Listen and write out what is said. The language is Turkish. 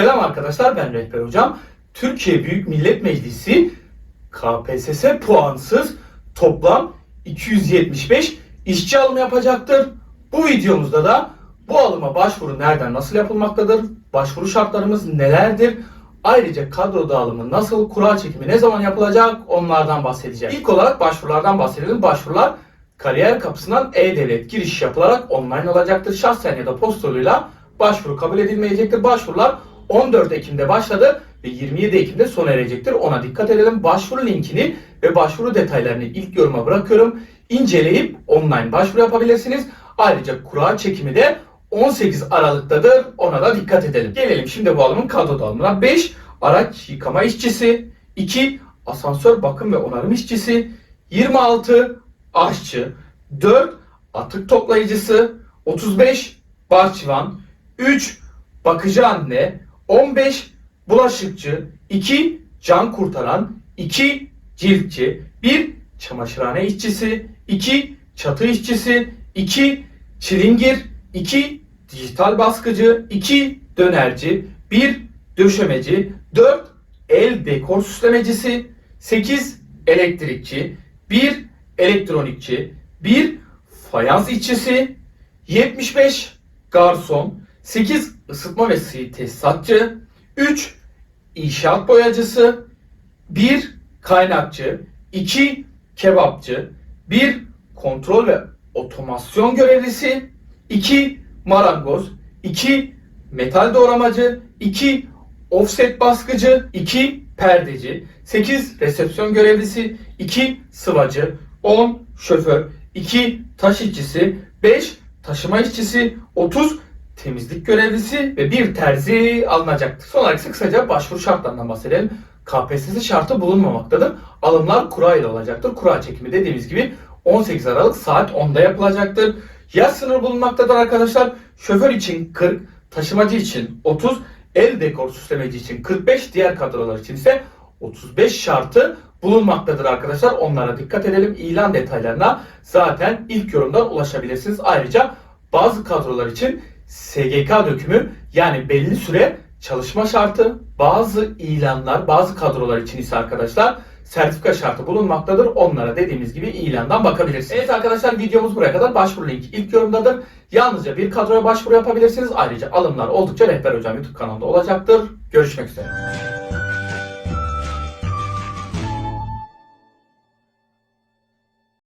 Selam arkadaşlar ben Rehber Hocam. Türkiye Büyük Millet Meclisi KPSS puansız toplam 275 işçi alımı yapacaktır. Bu videomuzda da bu alıma başvuru nereden nasıl yapılmaktadır? Başvuru şartlarımız nelerdir? Ayrıca kadro dağılımı nasıl, kura çekimi ne zaman yapılacak onlardan bahsedeceğim. İlk olarak başvurulardan bahsedelim. Başvurular kariyer kapısından e-devlet giriş yapılarak online olacaktır. Şahsen ya da posta yoluyla başvuru kabul edilmeyecektir. Başvurular 14 Ekim'de başladı ve 27 Ekim'de sona erecektir. Ona dikkat edelim. Başvuru linkini ve başvuru detaylarını ilk yoruma bırakıyorum. İnceleyip online başvuru yapabilirsiniz. Ayrıca kura çekimi de 18 Aralık'tadır. Ona da dikkat edelim. Gelelim şimdi bu alımın kadro dağılımına. 5 araç yıkama işçisi, 2 asansör bakım ve onarım işçisi, 26 aşçı, 4 atık toplayıcısı, 35 bahçıvan, 3 bakıcı anne, 15 bulaşıkçı, 2 can kurtaran, 2 ciltçi, 1 çamaşırhane işçisi, 2 çatı işçisi, 2 çilingir, 2 dijital baskıcı, 2 dönerci, 1 döşemeci, 4 el dekor süslemecisi, 8 elektrikçi, 1 elektronikçi, 1 fayans işçisi, 75 garson, 8 ısıtma ve tesisatçı, 3 inşaat boyacısı, 1 kaynakçı, 2 kebapçı, 1 kontrol ve otomasyon görevlisi, 2 marangoz, 2 metal doğramacı, 2 offset baskıcı, 2 perdeci, 8 resepsiyon görevlisi, 2 sıvacı, 10 şoför, 2 taş işçisi, 5 taşıma işçisi, 30 temizlik görevlisi ve bir terzi alınacaktır. Son olarak kısaca başvuru şartlarından bahsedelim. KPSS şartı bulunmamaktadır. Alımlar kura ile olacaktır. Kura çekimi dediğimiz gibi 18 Aralık saat 10'da yapılacaktır. Yaş sınırı bulunmaktadır arkadaşlar. Şoför için 40, taşımacı için 30, el dekor süslemeci için 45, diğer kadrolar için ise 35 şartı bulunmaktadır arkadaşlar. Onlara dikkat edelim. İlan detaylarına zaten ilk yorumdan ulaşabilirsiniz. Ayrıca bazı kadrolar için SGK dökümü yani belli süre çalışma şartı, bazı ilanlar, bazı kadrolar için ise arkadaşlar sertifika şartı bulunmaktadır. Onlara dediğimiz gibi ilandan bakabilirsiniz. Evet arkadaşlar videomuz buraya kadar. Başvuru linki ilk yorumdadır. Yalnızca bir kadroya başvuru yapabilirsiniz. Ayrıca alımlar oldukça Rehber Hocam YouTube kanalında olacaktır. Görüşmek üzere.